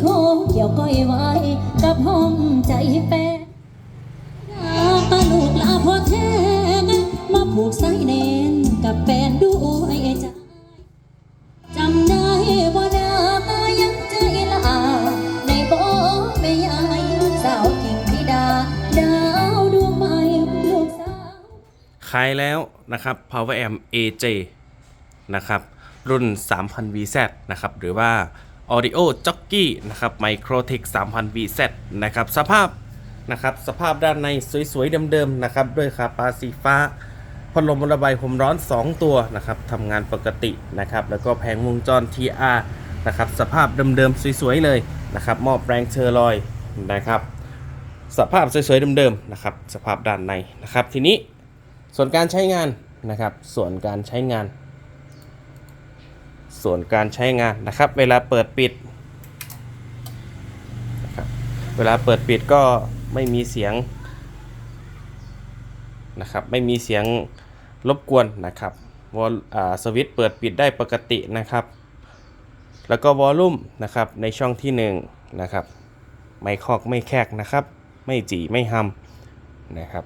โคเกี่ยวก้อยไว้ กับห้องใจแปรตาลูกลาพ่อแท้มาผูกสายแนนกับแฟนด้วยใจจำได้บ่นายังใจลาในบ่ไม่ยายสาวกิ่งธิดา ดาวดวงใหม่ลูกสาวขายแล้วนะครับ Power M AJ นะครับรุ่น 3000 VZ นะครับ หรือว่า Audio Jockey นะครับ Microtech 3000 VZ นะครับสภาพนะครับสภาพด้านในสวยๆเดิมๆนะครับด้วยคาปาสีฟ้าพัดลมระบายความร้อน 2 ตัวนะครับทำงานปกตินะครับแล้วก็แผงวงจร TR นะครับสภาพเดิมๆสวยๆเลยนะครับมอบแรงเชอร์ลอยนะครับสภาพสวยๆเดิมๆนะครับสภาพด้านในนะครับทีนี้ส่วนการใช้งานนะครับส่วนการใช้งาน ส่วนการใช้งานนะครับ เวลาเปิดปิดนะครับเวลาเปิดปิดก็ไม่มีเสียงนะครับไม่มีเสียงรบกวนนะครับวอลสวิตช์เปิดปิดได้ปกตินะครับ แล้วก็วอลลุ่มนะครับในช่องที่1นงนะครับไม่คอกไม่แคกนะครับ ไม่จีไม่ฮัมนะครับ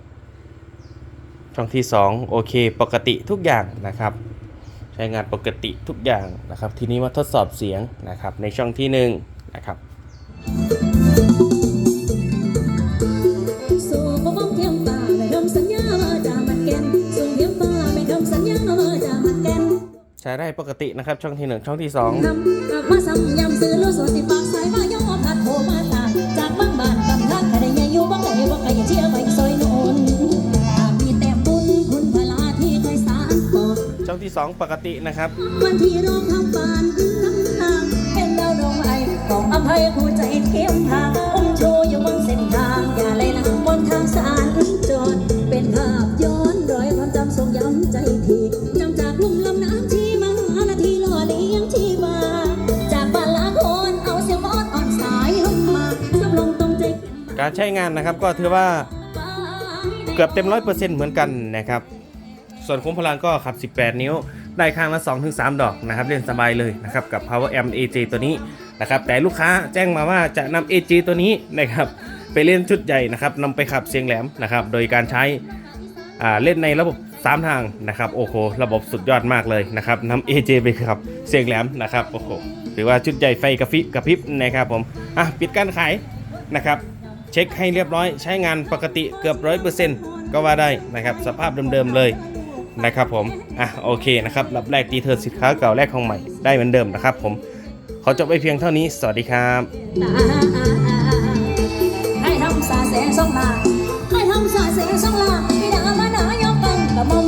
ช่องที่ 2 โอเค ปกติทุกอย่างนะครับ ใช้งานปกติทุกอย่างนะครับ ทีนี้มาทดสอบเสียงนะครับในช่องที่1นะครับใช้ได้ปกตินะครับช่องที่ 1 ช่องที่2 ช่องที่ 2 ปกตินะครับวันที่ร้องทำปานน้ำทางเป็นดาวดวงไอของอภัยผู้ใจเทียมทางอุ้มโชว์อยู่บนเส้นทาง อย่าเลยนะบนทางสารจรเป็นภาพย้อนรอยความจำทรงย้ำใจทีจำจากลุ่มลำน้ำที่มานาทีหล่อเลี้ยงที่มาจากบ้านลาคนเอาเสียงมอดอ่อนสายลงมาสับลงตรงใจการใช้งานนะครับก็ถือว่าเกือบเต็ม100%เหมือนกันนะครับ ส่วนคุ้มพลังก็ขับ 18 นิ้ว ได้ข้างละ 2-3 ดอกนะครับ เล่นสบายเลยนะครับ กับ Power Amp AJ ตัวนี้นะครับแต่ลูกค้าแจ้งมาว่าจะนำ AJ ตัวนี้นะครับไปเล่นชุดใหญ่นะครับนำไปขับเสียงแหลมนะครับ โดยการใช้อ่าเล่นในระบบ 3 ทางนะครับ โอ้โห ระบบสุดยอดมากเลยนะครับนำ AJ ไปขับเสียงแหลมนะครับโอ้โหถือว่าชุดใหญ่ไฟกระพริบกระพริบนะครับผมอะปิดการขายนะครับ เช็คให้เรียบร้อยใช้งานปกติเกือบร้อยเปอร์เซ็นต์ก็ว่าได้นะครับ สภาพเดิมๆเลย นะครับผม อะโอเคนะครับรับแรกตีเธอสินค้าเก่าแรกของใหม่ได้เหมือนเดิมนะครับผม ขอจบไปเพียงเท่านี้ สวัสดีครับให้ทำสาแสงสองลาให้ทำสาแสงสองลาให้ดามาหนายกบังกระมอม